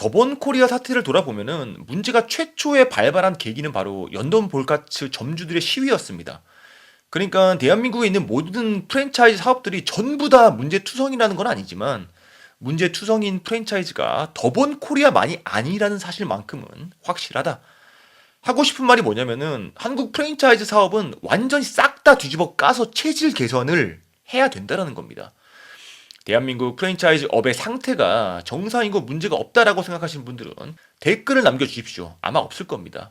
더본 코리아 사태를 돌아보면은 문제가 최초에 발발한 계기는 바로 연돈 볼카츠 점주들의 시위였습니다. 그러니까 대한민국에 있는 모든 프랜차이즈 사업들이 전부 다 문제투성이라는 건 아니지만 문제투성인 프랜차이즈가 더본 코리아만이 아니라는 사실만큼은 확실하다. 하고 싶은 말이 뭐냐면은 한국 프랜차이즈 사업은 완전히 싹 다 뒤집어 까서 체질 개선을 해야 된다라는 겁니다. 대한민국 프랜차이즈 업의 상태가 정상이고 문제가 없다라고 생각하시는 분들은 댓글을 남겨주십시오. 아마 없을 겁니다.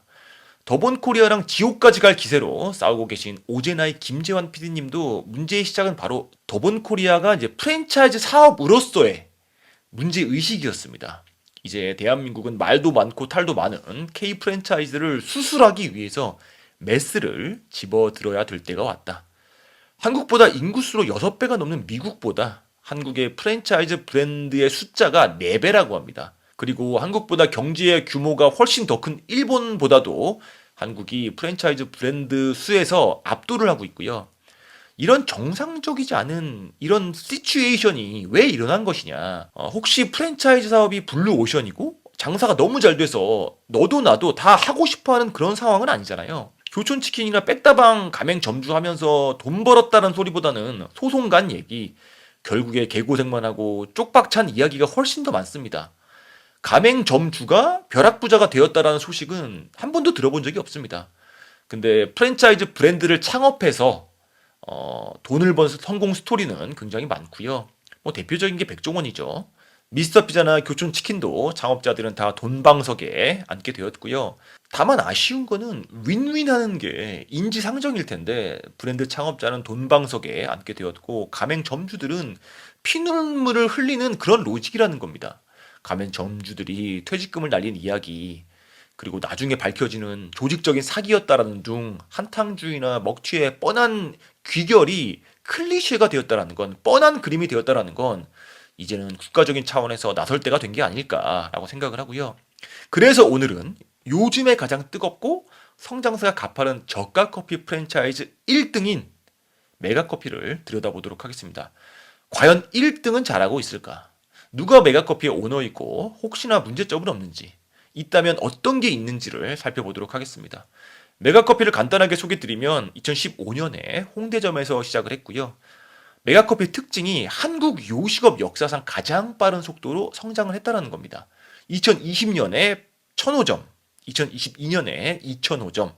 더본 코리아랑 지옥까지 갈 기세로 싸우고 계신 오제나이 김재환 PD님도 문제의 시작은 바로 더본 코리아가 이제 프랜차이즈 사업으로서의 문제 의식이었습니다. 이제 대한민국은 말도 많고 탈도 많은 K 프랜차이즈를 수술하기 위해서 메스를 집어들어야 될 때가 왔다. 한국보다 인구수로 6배가 넘는 미국보다 한국의 프랜차이즈 브랜드의 숫자가 4배라고 합니다. 그리고 한국보다 경제의 규모가 훨씬 더 큰 일본보다도 한국이 프랜차이즈 브랜드 수에서 압도를 하고 있고요. 이런 정상적이지 않은 이런 시츄에이션이 왜 일어난 것이냐. 어, 혹시 프랜차이즈 사업이 블루 오션이고 장사가 너무 잘 돼서 너도 나도 다 하고 싶어 하는 그런 상황은 아니잖아요. 교촌치킨이나 백다방 가맹 점주하면서 돈 벌었다는 소리보다는 소송 간 얘기, 결국에 개고생만 하고 쪽박찬 이야기가 훨씬 더 많습니다. 가맹 점주가 벼락부자가 되었다라는 소식은 한 번도 들어본 적이 없습니다. 근데 프랜차이즈 브랜드를 창업해서 어, 돈을 번 성공 스토리는 굉장히 많고요. 뭐 대표적인 게 백종원이죠. 미스터 피자나 교촌 치킨도 창업자들은 다 돈방석에 앉게 되었고요. 다만 아쉬운 거는 윈윈하는 게 인지상정일 텐데 브랜드 창업자는 돈방석에 앉게 되었고 가맹 점주들은 피눈물을 흘리는 그런 로직이라는 겁니다. 가맹 점주들이 퇴직금을 날린 이야기 그리고 나중에 밝혀지는 조직적인 사기였다라는 등 한탕주의나 먹튀의 뻔한 귀결이 클리셰가 되었다라는 건 뻔한 그림이 되었다라는 건 이제는 국가적인 차원에서 나설 때가 된 게 아닐까라고 생각을 하고요. 그래서 오늘은 요즘에 가장 뜨겁고 성장세가 가파른 저가 커피 프랜차이즈 1등인 메가커피를 들여다보도록 하겠습니다. 과연 1등은 잘하고 있을까? 누가 메가커피의 오너이고 혹시나 문제점은 없는지 있다면 어떤 게 있는지를 살펴보도록 하겠습니다. 메가커피를 간단하게 소개드리면 2015년에 홍대점에서 시작을 했고요. 메가커피의 특징이 한국 요식업 역사상 가장 빠른 속도로 성장을 했다는 겁니다. 2020년에 1000호점, 2022년에 2000호점,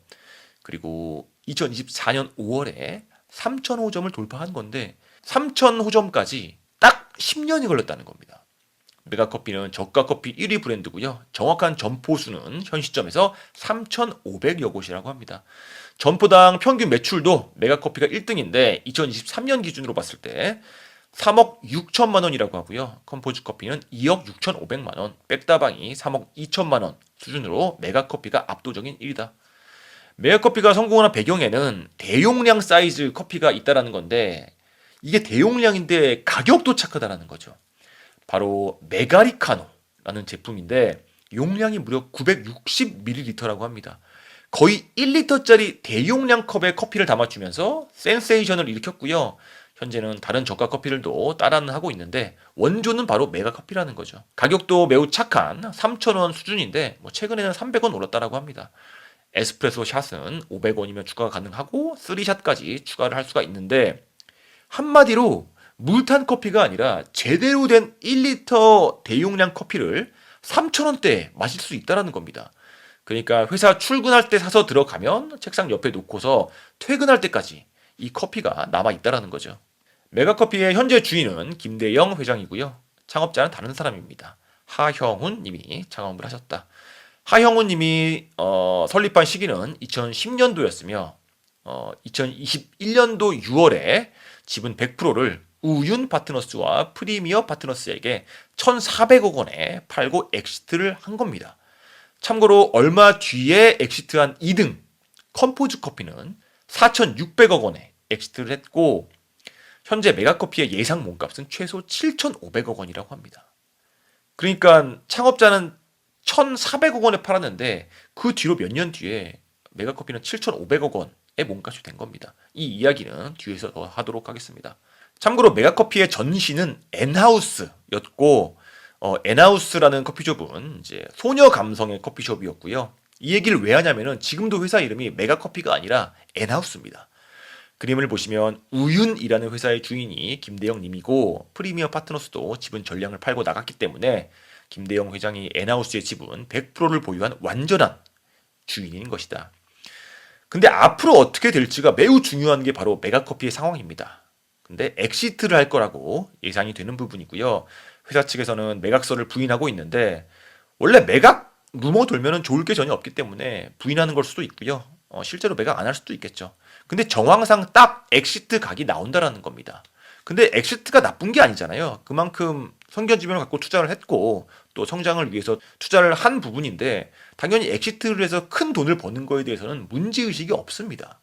그리고 2024년 5월에 3000호점을 돌파한 건데 3000호점까지 딱 10년이 걸렸다는 겁니다. 메가커피는 저가 커피 1위 브랜드고요. 정확한 점포 수는 현 시점에서 3,500여 곳이라고 합니다. 점포당 평균 매출도 메가커피가 1등인데 2023년 기준으로 봤을 때 3억 6천만 원이라고 하고요. 컴포즈 커피는 2억 6천 5백만 원, 백다방이 3억 2천만 원 수준으로 메가커피가 압도적인 1위다. 메가커피가 성공하는 배경에는 대용량 사이즈 커피가 있다라는 건데 이게 대용량인데 가격도 착하다라는 거죠. 바로 메가리카노라는 제품인데 용량이 무려 960ml라고 합니다. 거의 1리터짜리 대용량 컵에 커피를 담아주면서 센세이션을 일으켰고요. 현재는 다른 저가 커피들도 따라는 하고 있는데 원조는 바로 메가 커피라는 거죠. 가격도 매우 착한 3,000원 수준인데 뭐 최근에는 300원 올랐다라고 합니다. 에스프레소 샷은 500원이면 추가가 가능하고 3샷까지 추가를 할 수가 있는데 한마디로 물탄 커피가 아니라 제대로 된 1리터 대용량 커피를 3,000원대에 마실 수 있다라는 겁니다. 그러니까 회사 출근할 때 사서 들어가면 책상 옆에 놓고서 퇴근할 때까지 이 커피가 남아 있다라는 거죠. 메가커피의 현재 주인은 김대영 회장이고요. 창업자는 다른 사람입니다. 하형훈 님이 창업을 하셨다. 하형훈 님이 어, 설립한 시기는 2010년도였으며 어, 2021년도 6월에 지분 100%를 우윤 파트너스와 프리미어 파트너스에게 1,400억 원에 팔고 엑시트를 한 겁니다. 참고로 얼마 뒤에 엑시트한 2등 컴포즈 커피는 4,600억 원에 엑시트를 했고 현재 메가커피의 예상 몸값은 최소 7,500억 원이라고 합니다. 그러니까 창업자는 1,400억 원에 팔았는데 그 뒤로 몇 년 뒤에 메가커피는 7,500억 원의 몸값이 된 겁니다. 이 이야기는 뒤에서 더 하도록 하겠습니다. 참고로 메가커피의 전신은 엔하우스였고 어, 엔하우스라는 커피숍은 이제 소녀 감성의 커피숍이었고요. 이 얘기를 왜 하냐면은 지금도 회사 이름이 메가커피가 아니라 엔하우스입니다. 그림을 보시면 우윤이라는 회사의 주인이 김대영 님이고 프리미어 파트너스도 지분 전량을 팔고 나갔기 때문에 김대영 회장이 엔하우스의 지분 100%를 보유한 완전한 주인인 것이다. 근데 앞으로 어떻게 될지가 매우 중요한 게 바로 메가커피의 상황입니다. 근데 엑시트를 할 거라고 예상이 되는 부분이고요. 회사 측에서는 매각서를 부인하고 있는데 원래 매각 루머 돌면은 좋을 게 전혀 없기 때문에 부인하는 걸 수도 있고요. 어, 실제로 매각 안 할 수도 있겠죠. 근데 정황상 딱 엑시트 각이 나온다라는 겁니다. 근데 엑시트가 나쁜 게 아니잖아요. 그만큼 선견지명을 갖고 투자를 했고 또 성장을 위해서 투자를 한 부분인데 당연히 엑시트를 해서 큰 돈을 버는 거에 대해서는 문제 의식이 없습니다.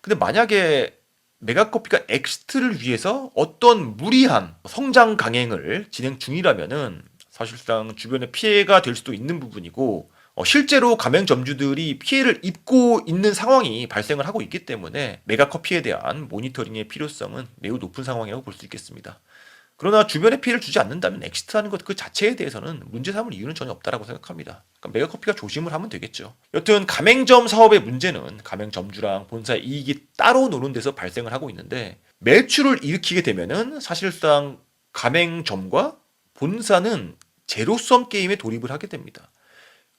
근데 만약에 메가커피가 엑시트를 위해서 어떤 무리한 성장 강행을 진행 중이라면은 사실상 주변에 피해가 될 수도 있는 부분이고 어, 실제로 가맹점주들이 피해를 입고 있는 상황이 발생을 하고 있기 때문에 메가커 피에 대한 모니터링의 필요성은 매우 높은 상황이라고 볼 수 있겠습니다. 그러나 주변에 피해를 주지 않는다면 엑시트하는 것 그 자체에 대해서는 문제 삼을 이유는 전혀 없다라고 생각합니다. 그러니까 메가커피가 조심을 하면 되겠죠. 여튼 가맹점 사업의 문제는 가맹점주랑 본사의 이익이 따로 노는 데서 발생을 하고 있는데 매출을 일으키게 되면은 사실상 가맹점과 본사는 제로섬 게임에 돌입을 하게 됩니다.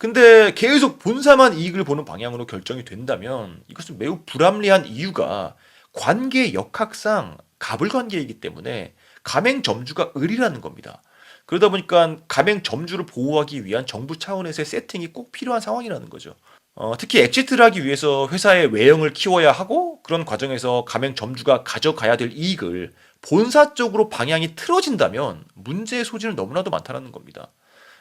근데 계속 본사만 이익을 보는 방향으로 결정이 된다면 이것은 매우 불합리한 이유가 관계 역학상 가불관계이기 때문에 가맹점주가 을이라는 겁니다. 그러다 보니까 가맹점주를 보호하기 위한 정부 차원에서의 세팅이 꼭 필요한 상황이라는 거죠. 어, 특히 엑시트를 하기 위해서 회사의 외형을 키워야 하고 그런 과정에서 가맹점주가 가져가야 될 이익을 본사 쪽으로 방향이 틀어진다면 문제의 소지는 너무나도 많다는 겁니다.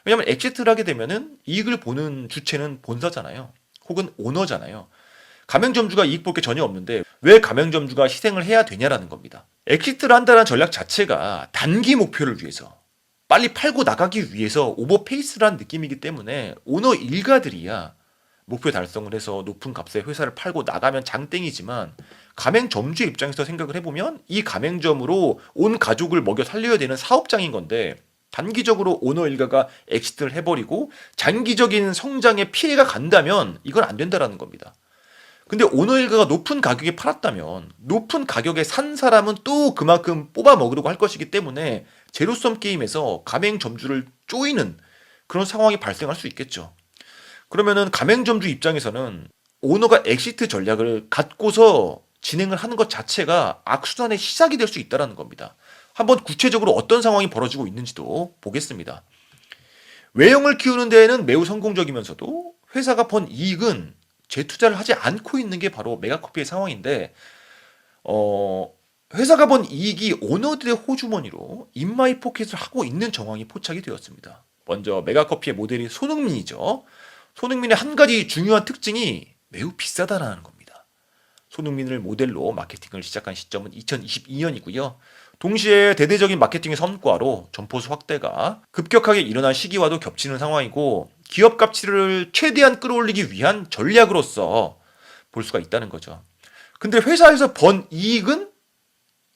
왜냐하면 엑시트를 하게 되면은 이익을 보는 주체는 본사잖아요. 혹은 오너잖아요. 가맹점주가 이익 볼 게 전혀 없는데 왜 가맹점주가 희생을 해야 되냐라는 겁니다. 엑시트를 한다는 전략 자체가 단기 목표를 위해서 빨리 팔고 나가기 위해서 오버페이스라는 느낌이기 때문에 오너 일가들이야 목표 달성을 해서 높은 값에 회사를 팔고 나가면 장땡이지만 가맹점주의 입장에서 생각을 해보면 이 가맹점으로 온 가족을 먹여 살려야 되는 사업장인 건데 단기적으로 오너 일가가 엑시트를 해버리고 장기적인 성장에 피해가 간다면 이건 안 된다라는 겁니다. 근데 오너 일가가 높은 가격에 팔았다면 높은 가격에 산 사람은 또 그만큼 뽑아 먹으려고 할 것이기 때문에 제로섬 게임에서 가맹점주를 쪼이는 그런 상황이 발생할 수 있겠죠. 그러면은 가맹점주 입장에서는 오너가 엑시트 전략을 갖고서 진행을 하는 것 자체가 악순환의 시작이 될 수 있다라는 겁니다. 한번 구체적으로 어떤 상황이 벌어지고 있는지도 보겠습니다. 외형을 키우는 데에는 매우 성공적이면서도 회사가 번 이익은 재투자를 하지 않고 있는 게 바로 메가커피의 상황인데 어 회사가 번 이익이 오너들의 호주머니로 인마이 포켓을 하고 있는 정황이 포착이 되었습니다. 먼저 메가커피의 모델이 손흥민이죠. 손흥민의 한 가지 중요한 특징이 매우 비싸다라는 겁니다. 손흥민을 모델로 마케팅을 시작한 시점은 2022년이고요. 동시에 대대적인 마케팅의 성과로 점포수 확대가 급격하게 일어난 시기와도 겹치는 상황이고 기업 가치를 최대한 끌어올리기 위한 전략으로서 볼 수가 있다는 거죠. 근데 회사에서 번 이익은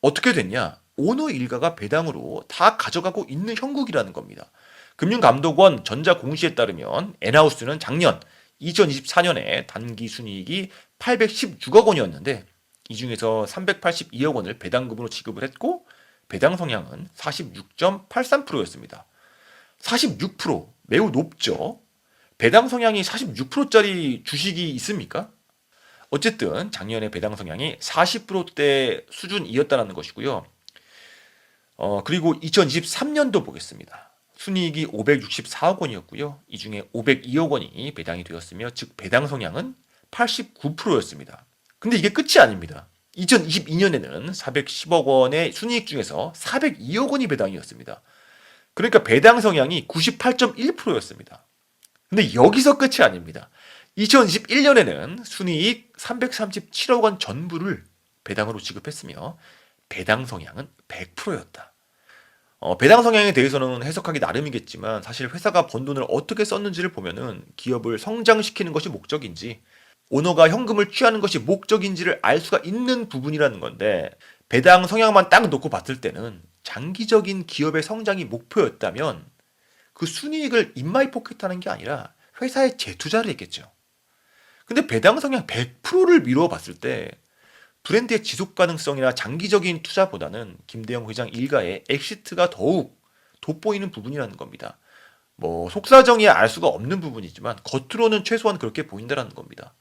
어떻게 됐냐? 오너 일가가 배당으로 다 가져가고 있는 형국이라는 겁니다. 금융감독원 전자공시에 따르면 엔하우스는 작년 2024년에 단기 순이익이 816억 원이었는데 이 중에서 382억 원을 배당금으로 지급을 했고 배당 성향은 46.83%였습니다. 46% 매우 높죠. 배당 성향이 46%짜리 주식이 있습니까? 어쨌든 작년에 배당 성향이 40%대 수준이었다는 것이고요. 어, 그리고 2023년도 보겠습니다. 순이익이 564억 원이었고요. 이 중에 502억 원이 배당이 되었으며 즉 배당 성향은 89%였습니다. 근데 이게 끝이 아닙니다. 2022년에는 410억 원의 순이익 중에서 402억 원이 배당이었습니다. 그러니까 배당 성향이 98.1%였습니다. 근데 여기서 끝이 아닙니다. 2021년에는 순이익 337억 원 전부를 배당으로 지급했으며 배당 성향은 100%였다. 어, 배당 성향에 대해서는 해석하기 나름이겠지만 사실 회사가 번 돈을 어떻게 썼는지를 보면은 기업을 성장시키는 것이 목적인지 오너가 현금을 취하는 것이 목적인지를 알 수가 있는 부분이라는 건데 배당 성향만 딱 놓고 봤을 때는 장기적인 기업의 성장이 목표였다면 그 순이익을 인마이 포켓하는 게 아니라 회사에 재투자를 했겠죠. 근데 배당 성향 100%를 미루어 봤을 때 브랜드의 지속 가능성이나 장기적인 투자보다는 김대영 회장 일가의 엑시트가 더욱 돋보이는 부분이라는 겁니다. 뭐 속사정이야 알 수가 없는 부분이지만 겉으로는 최소한 그렇게 보인다라는 겁니다.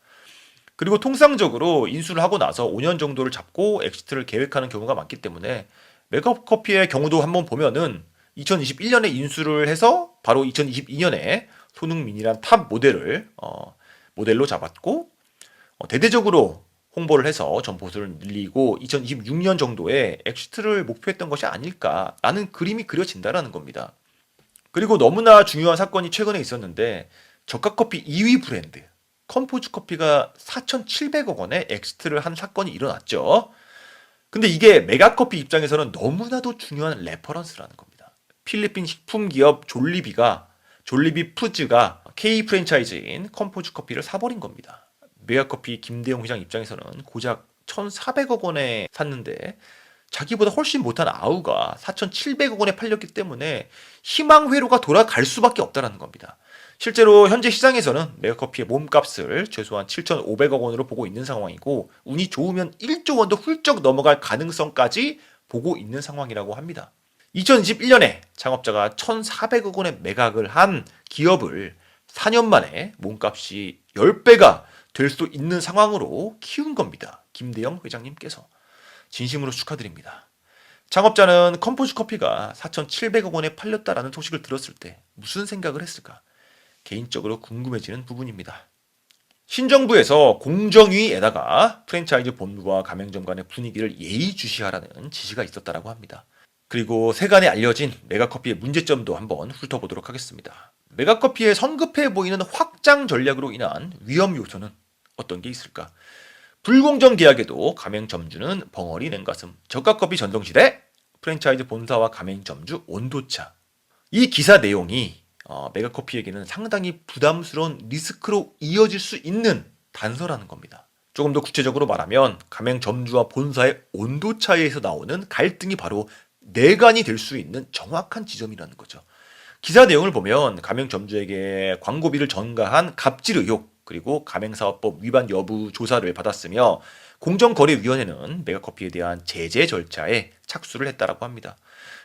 그리고 통상적으로 인수를 하고 나서 5년 정도를 잡고 엑시트를 계획하는 경우가 많기 때문에 메가커피의 경우도 한번 보면은 2021년에 인수를 해서 바로 2022년에 손흥민이란 탑 모델을 어, 모델로 잡았고 어, 대대적으로 홍보를 해서 점포수를 늘리고 2026년 정도에 엑시트를 목표했던 것이 아닐까라는 그림이 그려진다라는 겁니다. 그리고 너무나 중요한 사건이 최근에 있었는데 저가 커피 2위 브랜드 컴포즈 커피가 4,700억 원에 엑시트를 한 사건이 일어났죠. 근데 이게 메가커피 입장에서는 너무나도 중요한 레퍼런스라는 겁니다. 필리핀 식품 기업 졸리비가 졸리비 푸즈가 K 프랜차이즈인 컴포즈 커피를 사버린 겁니다. 메가커피 김대용 회장 입장에서는 고작 1,400억 원에 샀는데 자기보다 훨씬 못한 아우가 4,700억 원에 팔렸기 때문에 희망 회로가 돌아갈 수밖에 없다라는 겁니다. 실제로 현재 시장에서는 메가커피의 몸값을 최소한 7,500억 원으로 보고 있는 상황이고 운이 좋으면 1조 원도 훌쩍 넘어갈 가능성까지 보고 있는 상황이라고 합니다. 2021년에 창업자가 1,400억 원의 매각을 한 기업을 4년 만에 몸값이 10배가 될 수 있는 상황으로 키운 겁니다. 김대영 회장님께서. 진심으로 축하드립니다. 창업자는 컴포즈 커피가 4,700억 원에 팔렸다라는 소식을 들었을 때 무슨 생각을 했을까? 개인적으로 궁금해지는 부분입니다. 신정부에서 공정위에다가 프랜차이즈 본부와 가맹점 간의 분위기를 예의주시하라는 지시가 있었다라고 합니다. 그리고 세간에 알려진 메가커피의 문제점도 한번 훑어보도록 하겠습니다. 메가커피의 성급해 보이는 확장 전략으로 인한 위험 요소는 어떤 게 있을까? 불공정 계약에도 가맹점주는 벙어리 냉가슴, 저가커피 전성시대, 프랜차이즈 본사와 가맹점주 온도차. 이 기사 내용이 어, 메가커피에게는 상당히 부담스러운 리스크로 이어질 수 있는 단서라는 겁니다. 조금 더 구체적으로 말하면 가맹점주와 본사의 온도 차이에서 나오는 갈등이 바로 내관이 될 수 있는 정확한 지점이라는 거죠. 기사 내용을 보면 가맹점주에게 광고비를 전가한 갑질 의혹 그리고 가맹사업법 위반 여부 조사를 받았으며 공정거래위원회는 메가커피에 대한 제재 절차에 착수를 했다라고 합니다.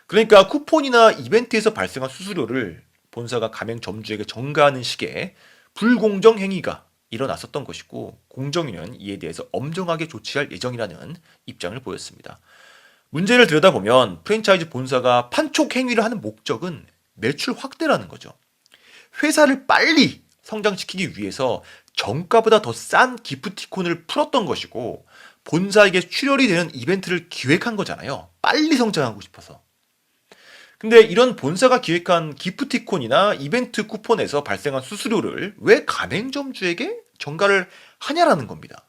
그러니까 쿠폰이나 이벤트에서 발생한 수수료를 본사가 가맹점주에게 전가하는 식의 불공정 행위가 일어났었던 것이고 공정위는 이에 대해서 엄정하게 조치할 예정이라는 입장을 보였습니다. 문제를 들여다보면 프랜차이즈 본사가 판촉 행위를 하는 목적은 매출 확대라는 거죠. 회사를 빨리 성장시키기 위해서 정가보다 더 싼 기프티콘을 풀었던 것이고 본사에게 출혈이 되는 이벤트를 기획한 거잖아요. 빨리 성장하고 싶어서. 근데 이런 본사가 기획한 기프티콘이나 이벤트 쿠폰에서 발생한 수수료를 왜 가맹점주에게 전가를 하냐라는 겁니다.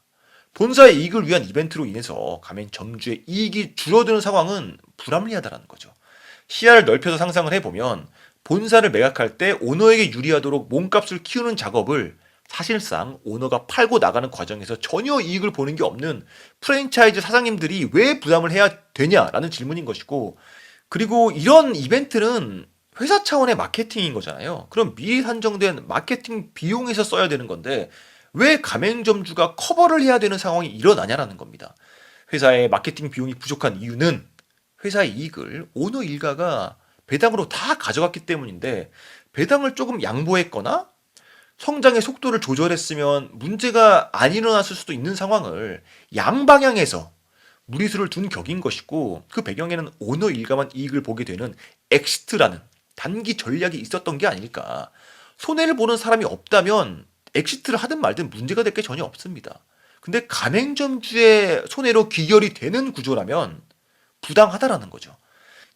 본사의 이익을 위한 이벤트로 인해서 가맹점주의 이익이 줄어드는 상황은 불합리하다는 거죠. 시야를 넓혀서 상상을 해보면 본사를 매각할 때 오너에게 유리하도록 몸값을 키우는 작업을 사실상 오너가 팔고 나가는 과정에서 전혀 이익을 보는 게 없는 프랜차이즈 사장님들이 왜 부담을 해야 되냐라는 질문인 것이고 그리고 이런 이벤트는 회사 차원의 마케팅인 거잖아요. 그럼 미리 산정된 마케팅 비용에서 써야 되는 건데 왜 가맹점주가 커버를 해야 되는 상황이 일어나냐라는 겁니다. 회사의 마케팅 비용이 부족한 이유는 회사의 이익을 오너 일가가 배당으로 다 가져갔기 때문인데 배당을 조금 양보했거나 성장의 속도를 조절했으면 문제가 안 일어났을 수도 있는 상황을 양방향에서 무리수를 둔 격인 것이고 그 배경에는 오너 일가만 이익을 보게 되는 엑시트라는 단기 전략이 있었던 게 아닐까. 손해를 보는 사람이 없다면 엑시트를 하든 말든 문제가 될 게 전혀 없습니다. 근데 가맹점주의 손해로 귀결이 되는 구조라면 부당하다라는 거죠.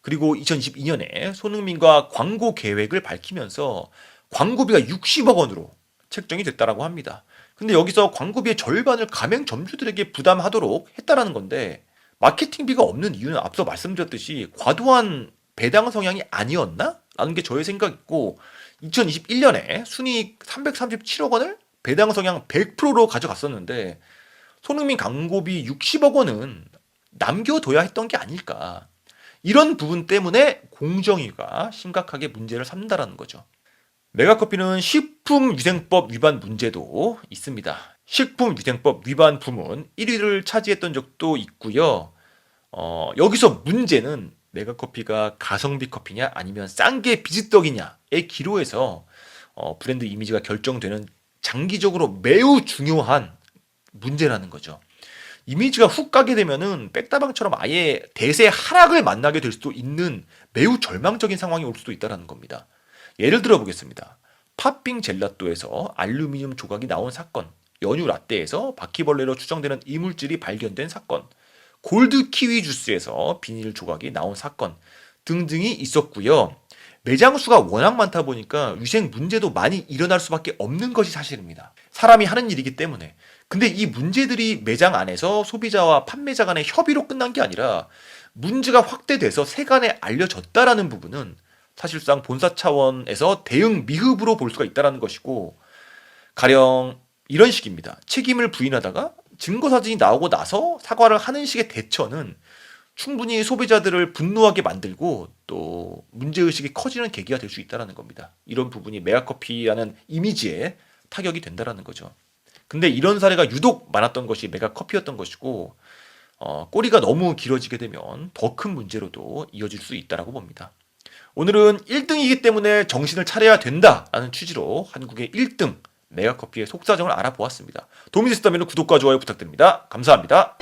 그리고 2022년에 손흥민과 광고 계획을 밝히면서 광고비가 60억 원으로 책정이 됐다라고 합니다. 근데 여기서 광고비의 절반을 가맹 점주들에게 부담하도록 했다라는 건데 마케팅비가 없는 이유는 앞서 말씀드렸듯이 과도한 배당 성향이 아니었나? 라는 게 저의 생각이고 2021년에 순이익 337억 원을 배당 성향 100%로 가져갔었는데 손흥민 광고비 60억 원은 남겨둬야 했던 게 아닐까. 이런 부분 때문에 공정위가 심각하게 문제를 삼는다라는 거죠. 메가커피는 식품위생법 위반 문제도 있습니다. 식품위생법 위반 부문 1위를 차지했던 적도 있고요. 어, 여기서 문제는 메가커피가 가성비 커피냐 아니면 싼 게 비지떡이냐의 기로에서 어, 브랜드 이미지가 결정되는 장기적으로 매우 중요한 문제라는 거죠. 이미지가 훅 가게 되면은 백다방처럼 아예 대세 하락을 만나게 될 수도 있는 매우 절망적인 상황이 올 수도 있다라는 겁니다. 예를 들어 보겠습니다. 팥빙 젤라또에서 알루미늄 조각이 나온 사건, 연유 라떼에서 바퀴벌레로 추정되는 이물질이 발견된 사건, 골드 키위 주스에서 비닐 조각이 나온 사건 등등이 있었고요. 매장 수가 워낙 많다 보니까 위생 문제도 많이 일어날 수밖에 없는 것이 사실입니다. 사람이 하는 일이기 때문에. 근데 이 문제들이 매장 안에서 소비자와 판매자 간의 협의로 끝난 게 아니라 문제가 확대돼서 세간에 알려졌다라는 부분은 사실상 본사 차원에서 대응 미흡으로 볼 수가 있다라는 것이고 가령 이런 식입니다. 책임을 부인하다가 증거 사진이 나오고 나서 사과를 하는 식의 대처는 충분히 소비자들을 분노하게 만들고 또 문제 의식이 커지는 계기가 될 수 있다라는 겁니다. 이런 부분이 메가커피라는 이미지에 타격이 된다라는 거죠. 근데 이런 사례가 유독 많았던 것이 메가커피였던 것이고 어, 꼬리가 너무 길어지게 되면 더 큰 문제로도 이어질 수 있다라고 봅니다. 오늘은 1등이기 때문에 정신을 차려야 된다라는 취지로 한국의 1등 메가커피의 속사정을 알아보았습니다. 도움이 되셨다면 구독과 좋아요 부탁드립니다. 감사합니다.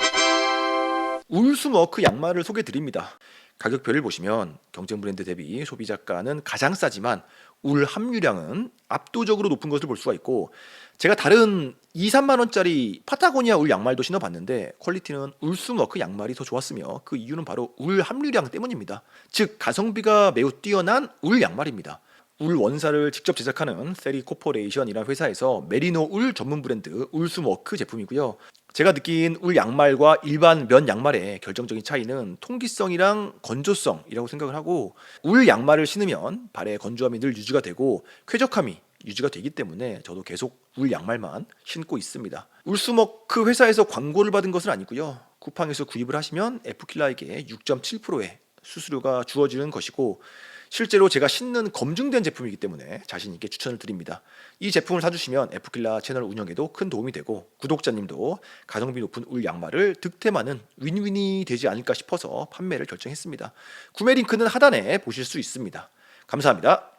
울스머크 양말을 소개드립니다. 가격표를 보시면 경쟁 브랜드 대비 소비자가는 가장 싸지만 울 함유량은 압도적으로 높은 것을 볼 수가 있고 제가 다른 2, 3만 원짜리 파타고니아 울 양말도 신어봤는데 퀄리티는 울스머크 양말이 더 좋았으며 그 이유는 바로 울 함유량 때문입니다. 즉 가성비가 매우 뛰어난 울 양말입니다. 울 원사를 직접 제작하는 세리 코퍼레이션이라는 회사에서 메리노 울 전문 브랜드 울스머크 제품이고요. 제가 느낀 울 양말과 일반 면 양말의 결정적인 차이는 통기성이랑 건조성이라고 생각을 하고 울 양말을 신으면 발의 건조함이 늘 유지가 되고 쾌적함이 유지가 되기 때문에 저도 계속 울 양말만 신고 있습니다. 울스머크 회사에서 광고를 받은 것은 아니고요. 쿠팡에서 구입을 하시면 에프킬라에게 6.7%의 수수료가 주어지는 것이고 실제로 제가 신는 검증된 제품이기 때문에 자신 있게 추천을 드립니다. 이 제품을 사주시면 에프킬라 채널 운영에도 큰 도움이 되고 구독자님도 가성비 높은 울 양말을 득템하는 윈윈이 되지 않을까 싶어서 판매를 결정했습니다. 구매 링크는 하단에 보실 수 있습니다. 감사합니다.